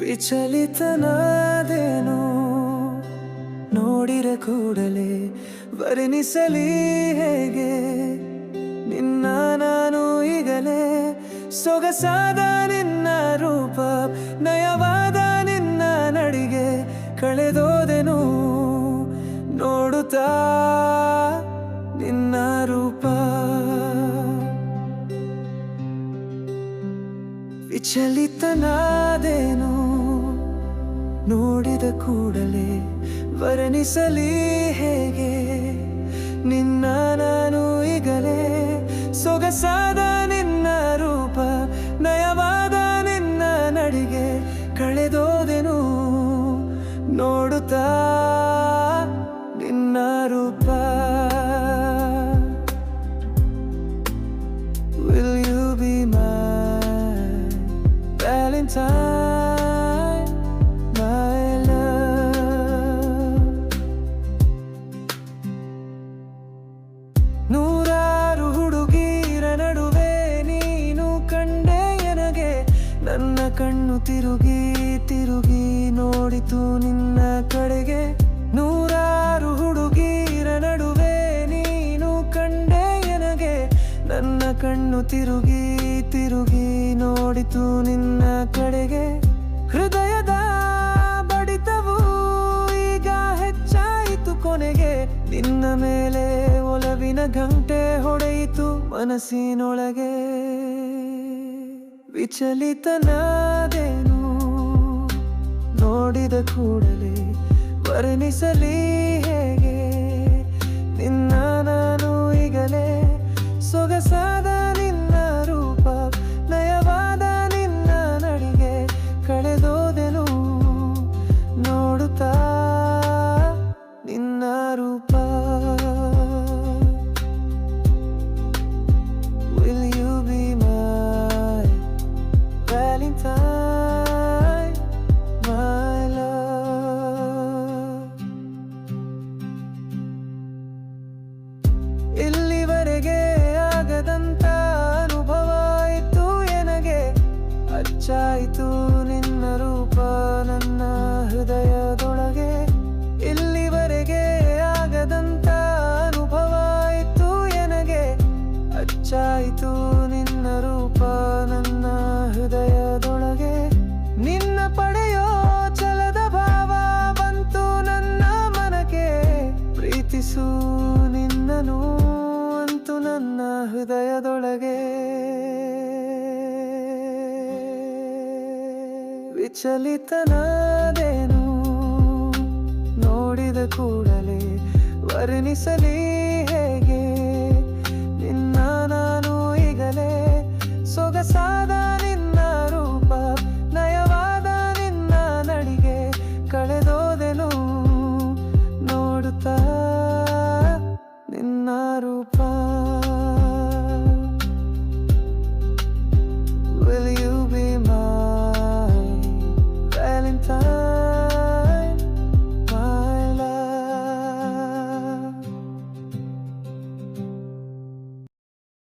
ವಿಚಲಿತನಾದೇನು ನೋಡಿರ ಕೂಡಲೇ ವರ್ಣಿಸಲಿ ಹೇಗೆ? ನಿನ್ನ ನಾನು ಈಗಲೇ ಸೊಗಸಾದ ನಿನ್ನ ರೂಪ, ನಯವಾದ ನಿನ್ನ ನಡಿಗೆ ಕಳೆದೋದೆನು, ನೋಡುತ್ತಾ ನಿನ್ನ ರೂಪ. ವಿಚಲಿತನಾದೇನು ನೋಡಿದ ಕೂಡಲೇ ವರ್ಣಿಸಲಿ ಹೇಗೆ? ನಿನ್ನ ನಾನು ಈಗಲೇ ಸೊಗಸಾದ ನಿನ್ನ ರೂಪ ನಯವಾದ ನಿನ್ನ ನಡಿಗೆ ಕಳೆದೋದೆನು? ನೋಡುತ್ತಾ ನಿನ್ನ ರೂಪ. Will you be my Valentine, ತಿರುಗಿ ತಿರುಗಿ ನೋಡಿತು ನಿನ್ನ ಕಡೆಗೆ. ನೂರಾರು ಹುಡುಗೀರ ನಡುವೆ ನೀನು ಕಂಡೆ ನನಗೆ ನನ್ನ ಕಣ್ಣು ತಿರುಗಿ ತಿರುಗಿ ನೋಡಿತು ನಿನ್ನ ಕಡೆಗೆ. ಹೃದಯದ ಬಡಿತವು ಈಗ ಹೆಚ್ಚಾಯಿತು ಕೊನೆಗೆ. ನಿನ್ನ ಮೇಲೆ ಒಲವಿನ ಗಂಟೆ ಹೊಡೆಯಿತು ಮನಸ್ಸಿನೊಳಗೆ. ವಿಚಲಿತನಾದೇನು ನೋಡಿದ ಕೂಡಲೇ ವರ್ಣಿಸಲಿ ಹೇಗೆ ನಿನ್ನ ನಿನ್ನ ನನ್ನ ಹೃದಯದೊಳಗೆ ಇಲ್ಲಿವರೆಗೆ ಆಗದಂತ ಅನುಭವ ಎನಗೆ. ಅಚ್ಚಾಯಿತು ನಿನ್ನ ರೂಪ ನನ್ನ ಹೃದಯದೊಳಗೆ. ನಿನ್ನ ಪಡೆಯೋ ಚಲದ ಭಾವ ಬಂತು ನನ್ನ ಮನಕ್ಕೆ. ಪ್ರೀತಿಸು ನಿನ್ನನು ಅಂತೂ ನನ್ನ ಹೃದಯದೊಳಗೆ. ವಿಚಲಿತನಾದೇನು ನೋಡಿದ ಕೂಡಲೇ ವರ್ಣಿಸಲಿ ಹೇಗೆ? ನಿನ್ನ ನಾನು ಈಗಲೇ ಸೊಗಸಾದ